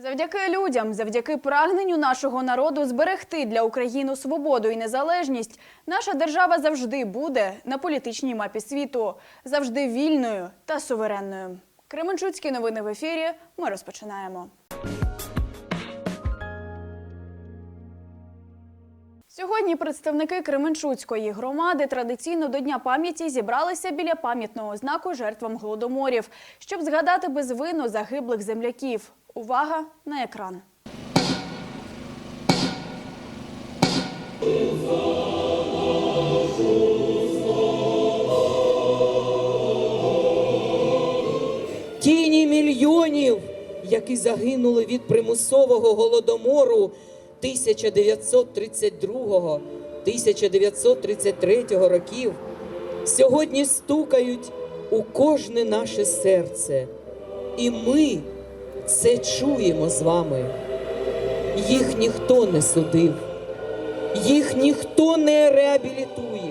Завдяки людям, завдяки прагненню нашого народу зберегти для України свободу і незалежність, наша держава завжди буде на політичній мапі світу, завжди вільною та суверенною. Кременчуцькі новини в ефірі. Ми розпочинаємо. Сьогодні представники Кременчуцької громади традиційно до Дня пам'яті зібралися біля пам'ятного знаку жертвам голодоморів, щоб згадати безвинно загиблих земляків. Увага на екран. Тіні мільйонів, які загинули від примусового голодомору 1932-1933 років, сьогодні стукають у кожне наше серце. І ми це чуємо з вами. Їх ніхто не судив, їх ніхто не реабілітує.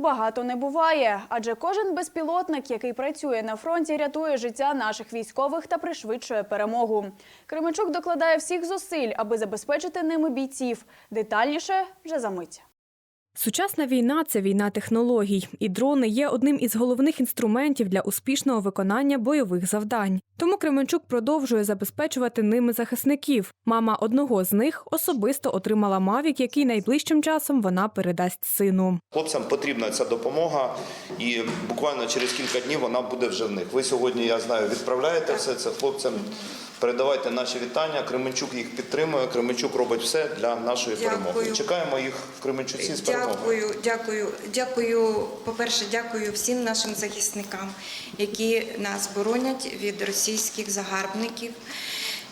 Багато не буває, адже кожен безпілотник, який працює на фронті, рятує життя наших військових та пришвидшує перемогу. Кременчук докладає всіх зусиль, аби забезпечити ними бійців. Детальніше вже за мить. Сучасна війна це війна технологій, і дрони є одним із головних інструментів для успішного виконання бойових завдань. Тому Кременчук продовжує забезпечувати ними захисників. Мама одного з них особисто отримала мавік, який найближчим часом вона передасть сину. Хлопцям потрібна ця допомога, і буквально через кілька днів вона буде вже в них. Ви сьогодні, я знаю, відправляєте все це хлопцям. Передавайте наші вітання. Кременчук їх підтримує. Кременчук робить все для нашої Дякую. перемоги. Чекаємо їх в Кременчуці з перемогою. Дякую, дякую, дякую. По-перше, дякую всім нашим захисникам, які нас боронять від російських загарбників.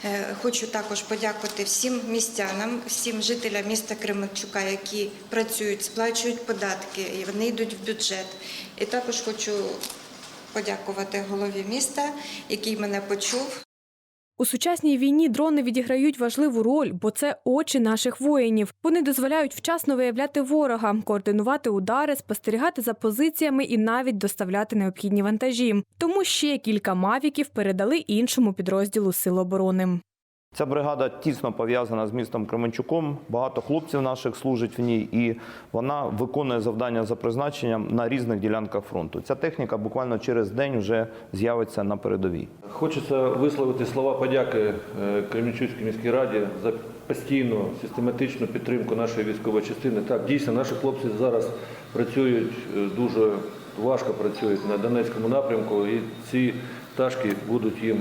Е, Хочу також подякувати всім містянам, всім жителям міста Кременчука, які працюють, сплачують податки, і вони йдуть в бюджет. І також хочу подякувати голові міста, який мене почув. У сучасній війні дрони відіграють важливу роль, бо це очі наших воїнів. Вони дозволяють вчасно виявляти ворога, координувати удари, спостерігати за позиціями і навіть доставляти необхідні вантажі. Тому ще кілька мавіків передали іншому підрозділу Сил оборони. Ця бригада тісно пов'язана з містом Кременчуком. Багато хлопців наших служить в ній, і вона виконує завдання за призначенням на різних ділянках фронту. Ця техніка буквально через день вже з'явиться на передовій. Хочеться висловити слова подяки е, Кременчуцькій міській раді за постійну систематичну підтримку нашої військової частини. Так, дійсно, наші хлопці зараз працюють е, дуже важко працюють на Донецькому напрямку, і ці пташки будуть їм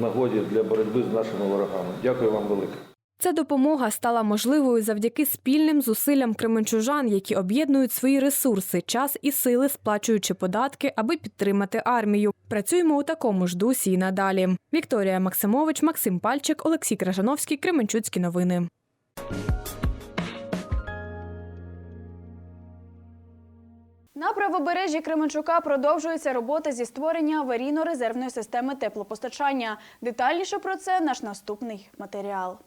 нагоді для боротьби з нашими ворогами. Дякую вам велике. Ця допомога стала можливою завдяки спільним зусиллям кременчужан, які об'єднують свої ресурси, час і сили, сплачуючи податки, аби підтримати армію. Працюємо у такому ж дусі і надалі. Вікторія Максимович, Максим Пальчик, Олексій Кражановський, Кременчуцькі новини. На правобережжі Кременчука продовжується робота зі створення аварійно-резервної системи теплопостачання. Детальніше про це наш наступний матеріал.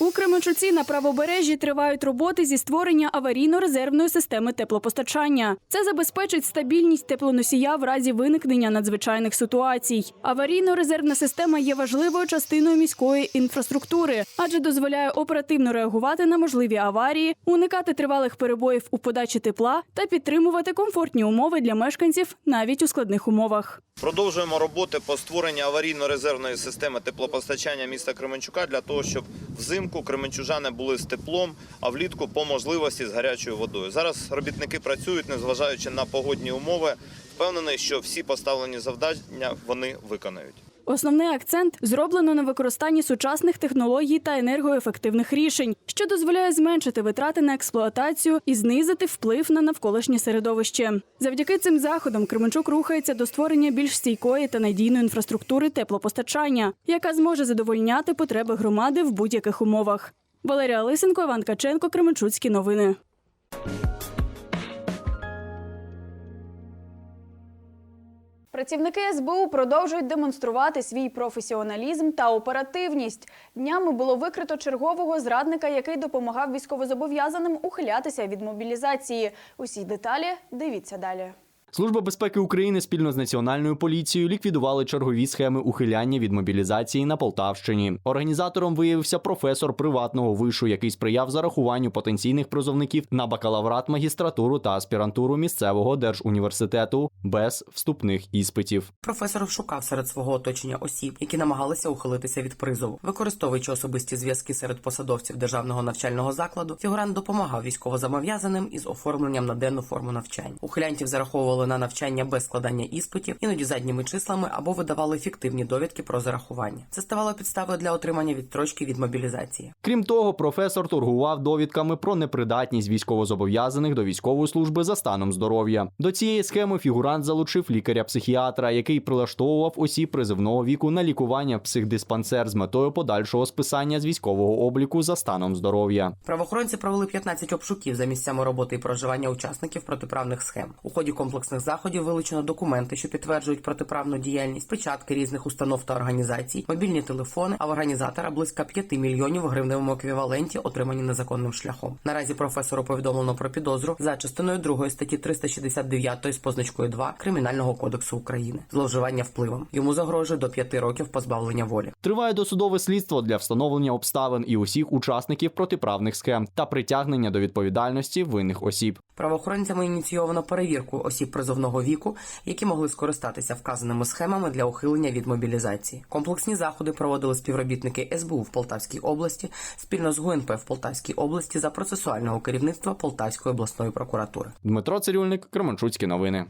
У Кременчуці на правобережжі тривають роботи зі створення аварійно-резервної системи теплопостачання. Це забезпечить стабільність теплоносія в разі виникнення надзвичайних ситуацій. Аварійно-резервна система є важливою частиною міської інфраструктури, адже дозволяє оперативно реагувати на можливі аварії, уникати тривалих перебоїв у подачі тепла та підтримувати комфортні умови для мешканців навіть у складних умовах. Продовжуємо роботи по створенню аварійно-резервної системи теплопостачання міста Кременчука для того, щоб взимку кременчужани були з теплом, а влітку по можливості з гарячою водою. Зараз робітники працюють, незважаючи на погодні умови. Впевнений, що всі поставлені завдання вони виконають. Основний акцент зроблено на використанні сучасних технологій та енергоефективних рішень, що дозволяє зменшити витрати на експлуатацію і знизити вплив на навколишнє середовище. Завдяки цим заходам Кременчук рухається до створення більш стійкої та надійної інфраструктури теплопостачання, яка зможе задовольняти потреби громади в будь-яких умовах. Валерія Лисенко, Іван Каченко, Кременчуцькі новини. Працівники СБУ продовжують демонструвати свій професіоналізм та оперативність. Днями було викрито чергового зрадника, який допомагав військовозобов'язаним ухилятися від мобілізації. Усі деталі дивіться далі. Служба безпеки України спільно з національною поліцією ліквідували чергові схеми ухиляння від мобілізації на Полтавщині. Організатором виявився професор приватного вишу, який сприяв зарахуванню потенційних призовників на бакалаврат, магістратуру та аспірантуру місцевого держуніверситету без вступних іспитів. Професор шукав серед свого оточення осіб, які намагалися ухилитися від призову. Використовуючи особисті зв'язки серед посадовців державного навчального закладу, фігурант допомагав військовозобов'язаним із оформленням на денну форму навчань. Ухилянтів зараховували на навчання без складання іспитів, іноді задніми числами або видавали фіктивні довідки про зарахування. Це ставало підставою для отримання відстрочки від мобілізації. Крім того, професор торгував довідками про непридатність військовозобов'язаних до військової служби за станом здоров'я. До цієї схеми фігурант залучив лікаря-психіатра, який прилаштовував осіб призивного віку на лікування в психдиспансер з метою подальшого списання з військового обліку за станом здоров'я. Правоохоронці провели 15 обшуків за місцями роботи і проживання учасників протиправних схем. У ході комплексних заходів вилучено документи, що підтверджують протиправну діяльність, печатки різних установ та організацій, мобільні телефони, а в організатора близько 5 мільйонів гривневому еквіваленті, отримані незаконним шляхом. Наразі професору повідомлено про підозру за частиною 2 статті 369 з позначкою 2 Кримінального кодексу України. Зловживання впливом. Йому загрожує до 5 років позбавлення волі. Триває досудове слідство для встановлення обставин і усіх учасників протиправних схем та притягнення до відповідальності винних осіб. Правоохоронцями ініційовано перевірку осіб призовного віку, які могли скористатися вказаними схемами для ухилення від мобілізації. Комплексні заходи проводили співробітники СБУ в Полтавській області спільно з ГУНП в Полтавській області за процесуального керівництва Полтавської обласної прокуратури. Дмитро Цирюльник, Кременчуцькі новини.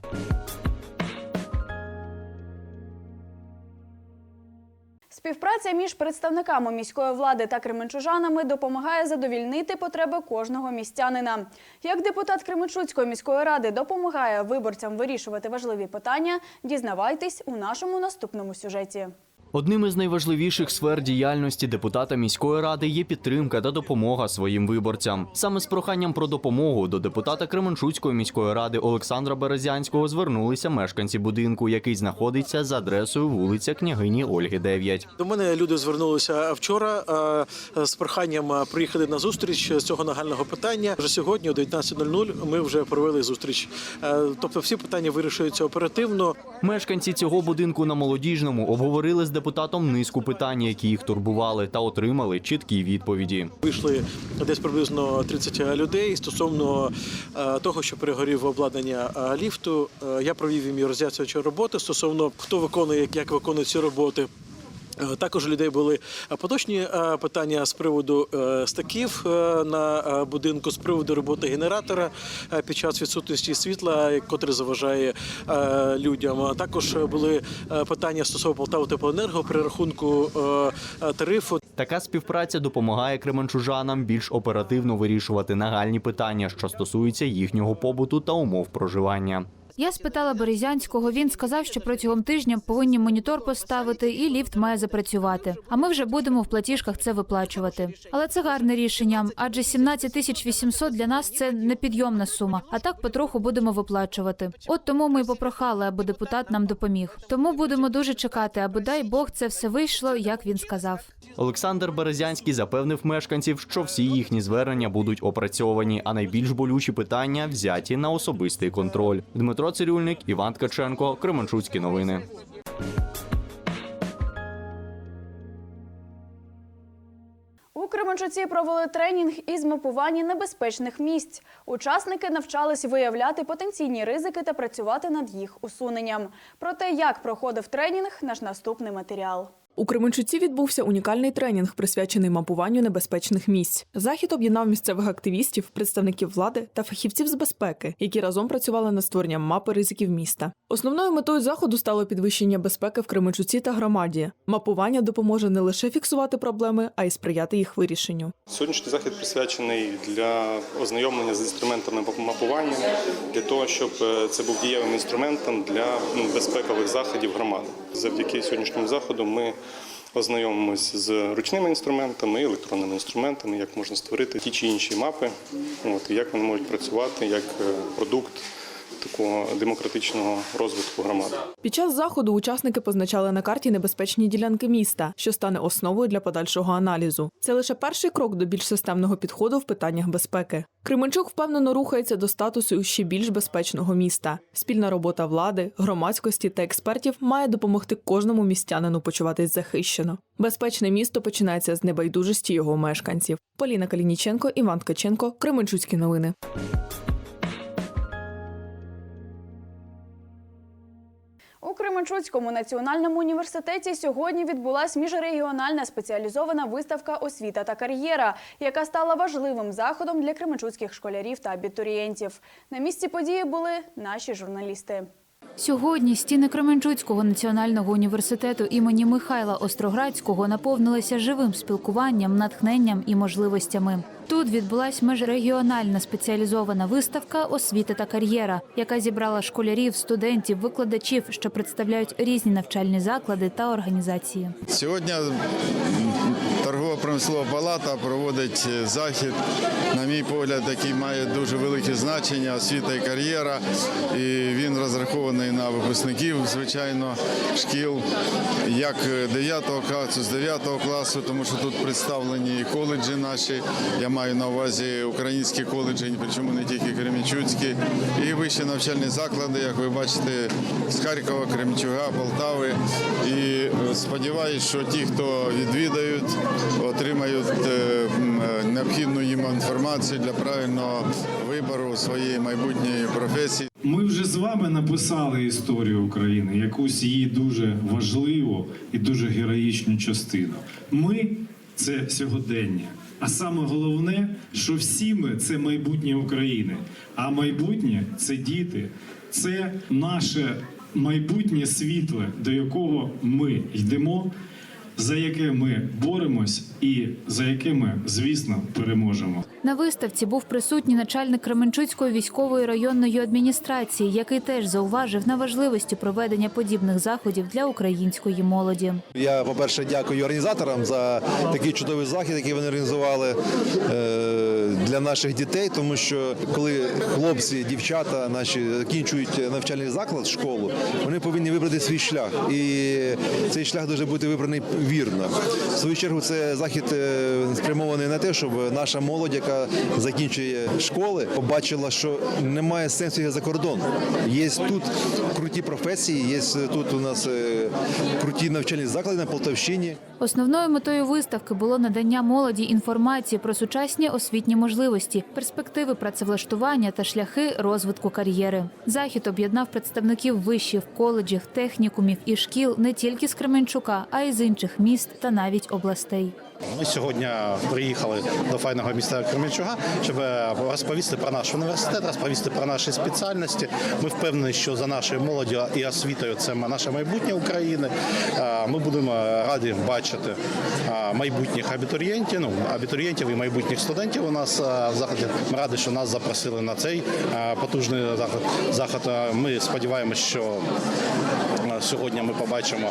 Співпраця між представниками міської влади та кременчужанами допомагає задовільнити потреби кожного містянина. Як депутат Кременчуцької міської ради допомагає виборцям вирішувати важливі питання, дізнавайтесь у нашому наступному сюжеті. Одним із найважливіших сфер діяльності депутата міської ради є підтримка та допомога своїм виборцям. Саме з проханням про допомогу до депутата Кременчуцької міської ради Олександра Березянського звернулися мешканці будинку, який знаходиться за адресою вулиця княгині Ольги 9. До мене люди звернулися вчора е, з проханням е, приїхати на зустріч з цього нагального питання. Вже сьогодні, о 19.00, ми вже провели зустріч. Е, Тобто, всі питання вирішуються оперативно. Мешканці цього будинку на молодіжному обговорили з депутатом низку питань, які їх турбували, та отримали чіткі відповіді. Вийшли десь приблизно 30 людей стосовно е, того, що перегорів обладнання е, ліфту. Е, Я провів їм і роз'яснюючі роботи стосовно хто виконує, як виконує ці роботи. Е, Також у людей були е, поточні е, питання з приводу стаків на будинку, з приводу роботи генератора під час відсутності світла, котрий заважає людям. Також були питання стосовно Полтави теплоенерго при рахунку тарифу. Така співпраця допомагає кременчужанам більш оперативно вирішувати нагальні питання, що стосуються їхнього побуту та умов проживання. Я спитала Березянського. Він сказав, що протягом тижня повинні монітор поставити і ліфт має запрацювати. А ми вже будемо в платіжках це виплачувати. Але це гарне рішення, адже 17 тисяч 800 для нас це непідйомна сума. А так потроху будемо виплачувати. От тому ми й попрохали, аби депутат нам допоміг. Тому будемо дуже чекати, аби дай Бог це все вийшло, як він сказав. Олександр Березянський запевнив мешканців, що всі їхні звернення будуть опрацьовані, а найбільш болючі питання взяті на особистий контроль. Дмитро Цирюльник, Іван Ткаченко, Кременчуцькі новини. У Кременчуці провели тренінг із мапування небезпечних місць. Учасники навчались виявляти потенційні ризики та працювати над їх усуненням. Про те, як проходив тренінг, наш наступний матеріал. У Кременчуці відбувся унікальний тренінг, присвячений мапуванню небезпечних місць. Захід об'єднав місцевих активістів, представників влади та фахівців з безпеки, які разом працювали над створенням мапи ризиків міста. Основною метою заходу стало підвищення безпеки в Кременчуці та громаді. Мапування допоможе не лише фіксувати проблеми, а й сприяти їх вирішенню. Сьогоднішній захід присвячений для ознайомлення з інструментами мапування, для того, щоб е, це був дієвим інструментом для ну, безпекових заходів громади. Завдяки сьогоднішньому заходу ми ознайомимося з ручними інструментами електронними інструментами, як можна створити ті чи інші мапи, от, як вони можуть працювати як е, продукт такого демократичного розвитку громади. Під час заходу учасники позначали на карті небезпечні ділянки міста, що стане основою для подальшого аналізу. Це лише перший крок до більш системного підходу в питаннях безпеки. Кременчук впевнено рухається до статусу ще більш безпечного міста. Спільна робота влади, громадськості та експертів має допомогти кожному містянину почуватись захищено. Безпечне місто починається з небайдужості його мешканців. Поліна Калініченко, Іван Ткаченко, Кременчуцькі новини. Кременчуцькому національному університеті сьогодні відбулась міжрегіональна спеціалізована виставка Освіта та кар'єра, яка стала важливим заходом для кременчуцьких школярів та абітурієнтів. На місці події були наші журналісти. Сьогодні стіни Кременчуцького національного університету імені Михайла Остроградського наповнилися живим спілкуванням, натхненням і можливостями. Тут відбулась межрегіональна спеціалізована виставка Освіта та кар'єра, яка зібрала школярів, студентів, викладачів, що представляють різні навчальні заклади та організації. Сьогодні торгово-промислова палата проводить захід, на мій погляд, який має дуже велике значення освіта і кар'єра. І він розрахований на випускників, звичайно, шкіл, як 9 класу, з 9 класу, тому що тут представлені і коледжі наші. Я маю на увазі українські коледжі, причому не тільки Кремічуцькі, і вищі навчальні заклади, як ви бачите, з Харкова, Кремчуга, Полтави. І е, сподіваюся, що ті, хто відвідають, отримають е, е, необхідну їм інформацію для правильного вибору своєї майбутньої професії. Ми вже з вами написали історію України, якусь її дуже важливу і дуже героїчну частину. Ми це сьогодення. А саме головне, що всі ми це майбутнє України. А майбутнє це діти, це наше майбутнє світле, до якого ми йдемо, за яке ми боремось і за яке ми, звісно, переможемо. На виставці був присутній начальник Кременчуцької військової районної адміністрації, який теж зауважив на важливості проведення подібних заходів для української молоді. Я, по-перше, дякую організаторам за такий чудовий захід, який вони організували е, для наших дітей, тому що коли хлопці, дівчата наші закінчують навчальний заклад, школу, вони повинні вибрати свій шлях. І цей шлях дуже бути вибраний вірно. В свою чергу, це захід е, спрямований на те, щоб наша молодь, яка закінчує школи, побачила, що немає сенсу за кордон. Є тут круті професії, є тут у нас е, круті навчальні заклади на Полтавщині. Основною метою виставки було надання молоді інформації про сучасні освітні можливості, перспективи працевлаштування та шляхи розвитку кар'єри. Захід об'єднав представників вишів, коледжів, технікумів і шкіл не тільки з Кременчука, а й з інших міст та навіть областей. Ми сьогодні приїхали до файного міста Кременчуга, щоб розповісти про наш університет, розповісти про наші спеціальності. Ми впевнені, що за нашою молоддю і освітою це наше майбутнє України. Ми будемо раді бачити майбутніх абітурієнтів, ну абітурієнтів і майбутніх студентів. У нас в заході. Ми раді, що нас запросили на цей потужний заход. Ми сподіваємося, що сьогодні ми побачимо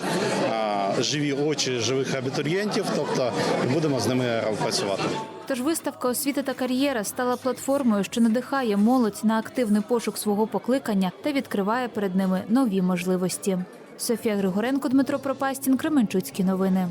живі очі живих абітурієнтів, тобто будемо з ними працювати. Тож виставка освіта та кар'єра стала платформою, що надихає молодь на активний пошук свого покликання та відкриває перед ними нові можливості. Софія Григоренко, Дмитро Пропастін, Кременчуцькі новини.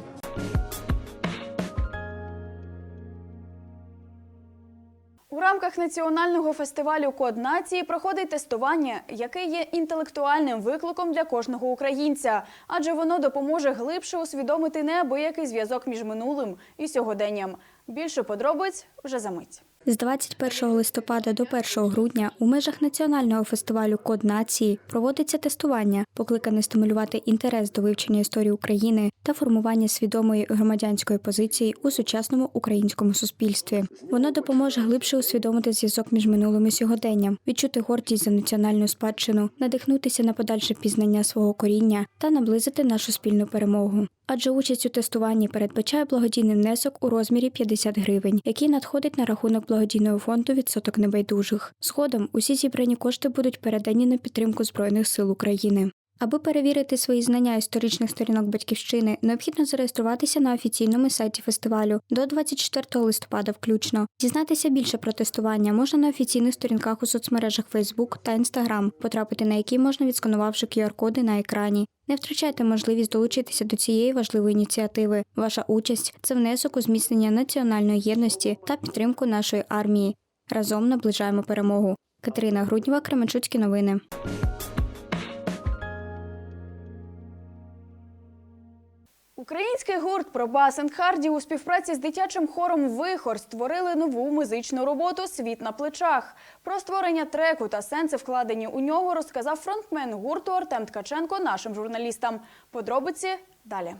Рамках національного фестивалю Код нації проходить тестування, яке є інтелектуальним викликом для кожного українця, адже воно допоможе глибше усвідомити неабиякий зв'язок між минулим і сьогоденням. Більше подробиць вже за мить. З 21 листопада до 1 грудня у межах національного фестивалю Код нації проводиться тестування, покликане стимулювати інтерес до вивчення історії України та формування свідомої громадянської позиції у сучасному українському суспільстві. Воно допоможе глибше усвідомити зв'язок між минулим і сьогоденням, відчути гордість за національну спадщину, надихнутися на подальше пізнання свого коріння та наблизити нашу спільну перемогу. Адже участь у тестуванні передбачає благодійний внесок у розмірі 50 гривень, який надходить на рахунок благодійного фонду відсоток небайдужих. Згодом усі зібрані кошти будуть передані на підтримку збройних сил України. Аби перевірити свої знання історичних сторінок батьківщини, необхідно зареєструватися на офіційному сайті фестивалю до 24 листопада включно. Дізнатися більше про тестування можна на офіційних сторінках у соцмережах Facebook та Instagram, потрапити на які можна відсканувавши QR-коди на екрані. Не втрачайте можливість долучитися до цієї важливої ініціативи. Ваша участь це внесок у зміцнення національної єдності та підтримку нашої армії. Разом наближаємо перемогу. Катерина Груднєва, Кременчуцькі новини. Український гурт Пробас енд Харді у співпраці з дитячим хором Вихор створили нову музичну роботу Світ на плечах. Про створення треку та сенси, вкладені у нього, розказав фронтмен гурту Артем Ткаченко нашим журналістам. Подробиці далі.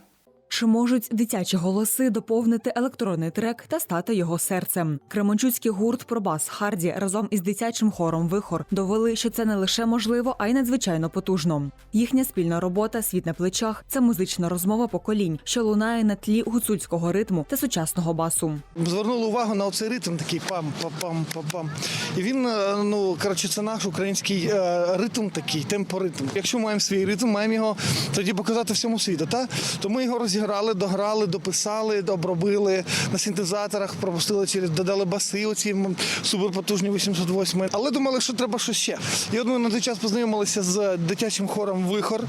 Чи можуть дитячі голоси доповнити електронний трек та стати його серцем? Кременчуцький гурт Пробас Харді разом із дитячим хором Вихор довели, що це не лише можливо, а й надзвичайно потужно. Їхня спільна робота Світ на плечах це музична розмова поколінь, що лунає на тлі гуцульського ритму та сучасного басу. Звернули увагу на оцей ритм, такий пам-пам-пам-пам. І він, е, ну коротше, це наш український е, ритм такий, темпоритм. Якщо маємо свій ритм, маємо його тоді показати всьому світу. Та? То ми його розіграли, дограли, дописали, обробили на синтезаторах, пропустили через, додали баси, оці суперпотужні 808. Але думали, що треба щось ще. І от ми на той час познайомилися з дитячим хором Вихор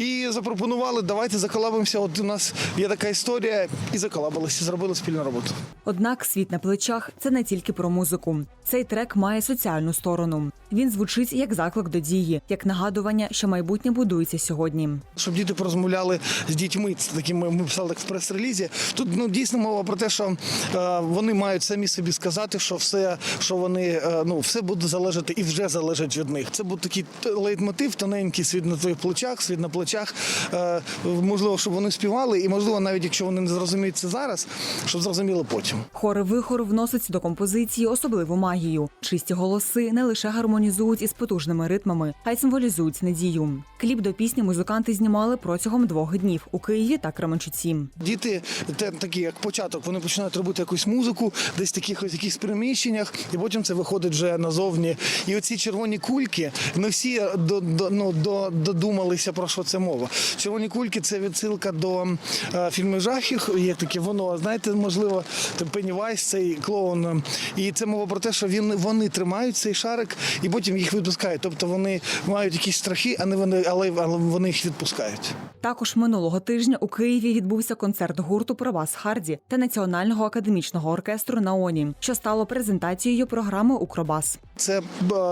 і запропонували, давайте заколабимося. От у нас є така історія, і заколабилися, зробили спільну роботу. Однак світ на плечах це не тільки про музику. Цей трек має соціальну сторону. Він звучить як заклик до дії, як нагадування, що майбутнє будується сьогодні. Щоб діти порозмовляли з дітьми, це такі ми, писали так в прес-релізі. Тут ну дійсно мова про те, що е, вони мають самі собі сказати, що все, що вони е, ну все буде залежати і вже залежить від них. Це буде такий лейтмотив, тоненький світ на твоїх плечах, світ на плечах. Е, можливо, щоб вони співали, і можливо, навіть якщо вони не зрозуміють це зараз, щоб зрозуміли потім. Хори вихор вносить до композиції особливу магію. Чисті голоси не лише гармонізують із потужними ритмами, а й символізують надію. Кліп до пісні музиканти знімали протягом двох днів у Києві та Кременчуці. Діти, те, такі як початок, вони починають робити якусь музику, десь таких ось якихось приміщеннях, і потім це виходить вже назовні. І оці червоні кульки, ми всі до, до, ну, до, додумалися про що це мова. Червоні кульки це відсилка до е, фільму жахів. Є таке воно, знаєте, можливо, Пеннівайс, цей клоун. І це мова про те, що він вони тримають цей шарик і потім їх відпускають. Тобто вони мають якісь страхи, а не вони, але, вони їх відпускають. Також минулого тижня у Києві відбувся концерт гурту Пробас Харді та Національного академічного оркестру Наоні, що стало презентацією програми Укробас. Це е,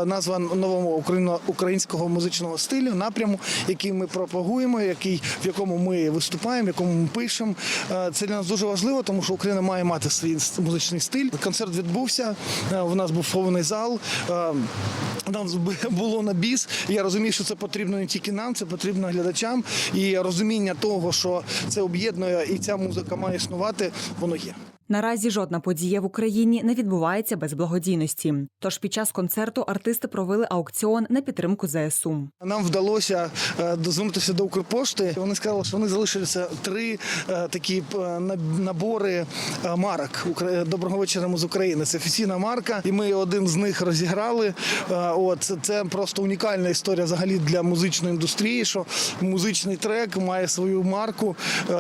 назва нового українського музичного стилю, напряму, який ми пропагуємо, який в якому ми виступаємо, в якому ми пишемо. Е, Це для нас дуже важливо, тому що Україна має мати свій музичний стиль. Концерт відбувся. е, У нас був повний зал. е, Нам було на біс. Я розумію, що це потрібно не тільки нам, це потрібно глядачам. І розуміння того, що це об'єднує і ця музика має існувати, воно є. Наразі жодна подія в Україні не відбувається без благодійності. Тож під час концерту артисти провели аукціон на підтримку ЗСУ. Нам вдалося е, дозвонитися до Укрпошти. Вони сказали, що вони залишилися три е, такі е, набори марок Доброго вечора з України. Це офіційна марка, і ми один з них розіграли. От це, просто унікальна історія взагалі для музичної індустрії. Що музичний трек має свою марку,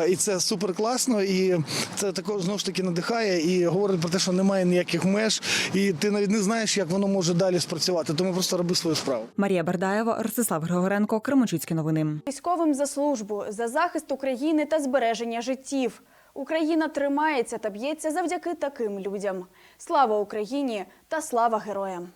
і це супер класно. І це також знову ж таки надихає і говорить про те, що немає ніяких меж, і ти навіть не знаєш, як воно може далі спрацювати. Тому просто роби свою справу. Марія Бардаєва, Ростислав Григоренко, Кременчуцькі новини. Військовим за службу, за захист України та збереження життів. Україна тримається та б'ється завдяки таким людям. Слава Україні та слава героям!